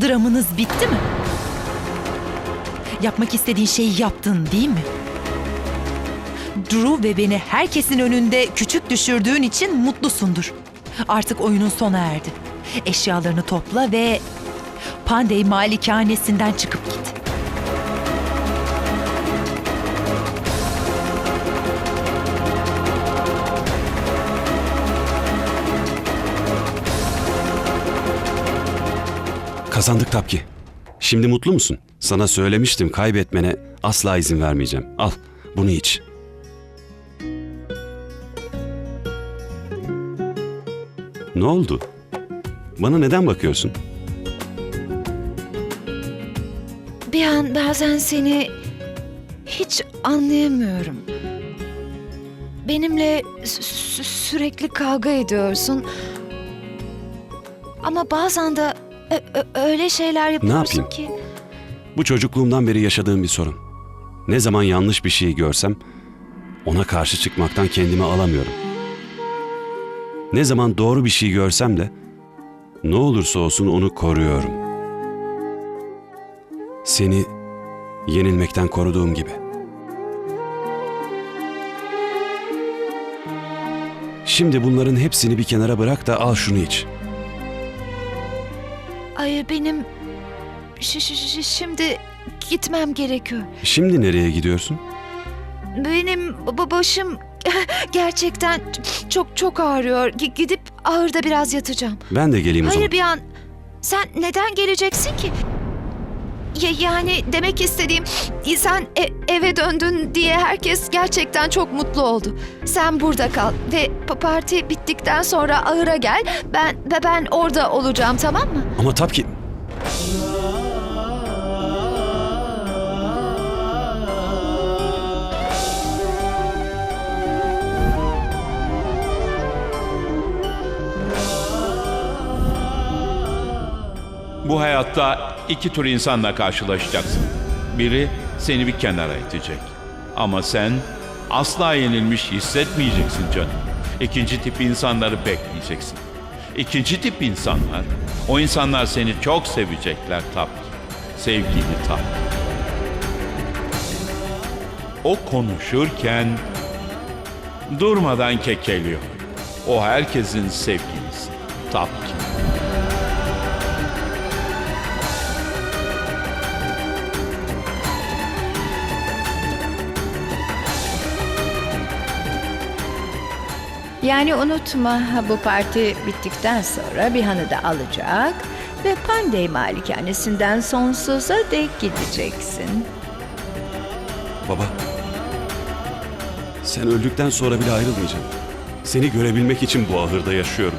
Dramınız bitti mi? Yapmak istediğin şeyi yaptın değil mi? Drew ve beni herkesin önünde küçük düşürdüğün için mutlusundur. Artık oyunun sona erdi. Eşyalarını topla ve Pandey malikanesinden çıkıp git. Kazandık Tapki. Şimdi mutlu musun? Sana söylemiştim kaybetmene asla izin vermeyeceğim. Al bunu iç. Ne oldu? Bana neden bakıyorsun? Bir an bazen seni hiç anlayamıyorum. Benimle sü- sü- sürekli kavga ediyorsun. Ama bazen de ö- öyle şeyler yapıyorsun yapayım? ki. Bu çocukluğumdan beri yaşadığım bir sorun. Ne zaman yanlış bir şey görsem ona karşı çıkmaktan kendimi alamıyorum. Ne zaman doğru bir şey görsem de ne olursa olsun onu koruyorum. Seni yenilmekten koruduğum gibi. Şimdi bunların hepsini bir kenara bırak da al şunu iç. Ay benim şi- şi- şi- şimdi gitmem gerekiyor. Şimdi nereye gidiyorsun? Benim ba- başım gerçekten çok çok ağrıyor. G- gidip ağırda biraz yatacağım. Ben de geleyim o zaman. Hayır bir an. Sen neden geleceksin ki? Ya, yani demek istediğim sen e- eve döndün diye herkes gerçekten çok mutlu oldu. Sen burada kal ve pa- parti bittikten sonra ahıra gel. Ben ve ben orada olacağım tamam mı? Ama tabii ki Bu hayatta iki tür insanla karşılaşacaksın. Biri seni bir kenara itecek. Ama sen asla yenilmiş hissetmeyeceksin canım. İkinci tip insanları bekleyeceksin. İkinci tip insanlar, o insanlar seni çok sevecekler tabii. Sevgili tabii. O konuşurken durmadan kekeliyor. O herkesin sevgilisi. Tabii ki. Yani unutma bu parti bittikten sonra bir hanı da alacak ve Pandey malikanesinden sonsuza dek gideceksin. Baba. Sen öldükten sonra bile ayrılmayacağım. Seni görebilmek için bu ahırda yaşıyorum.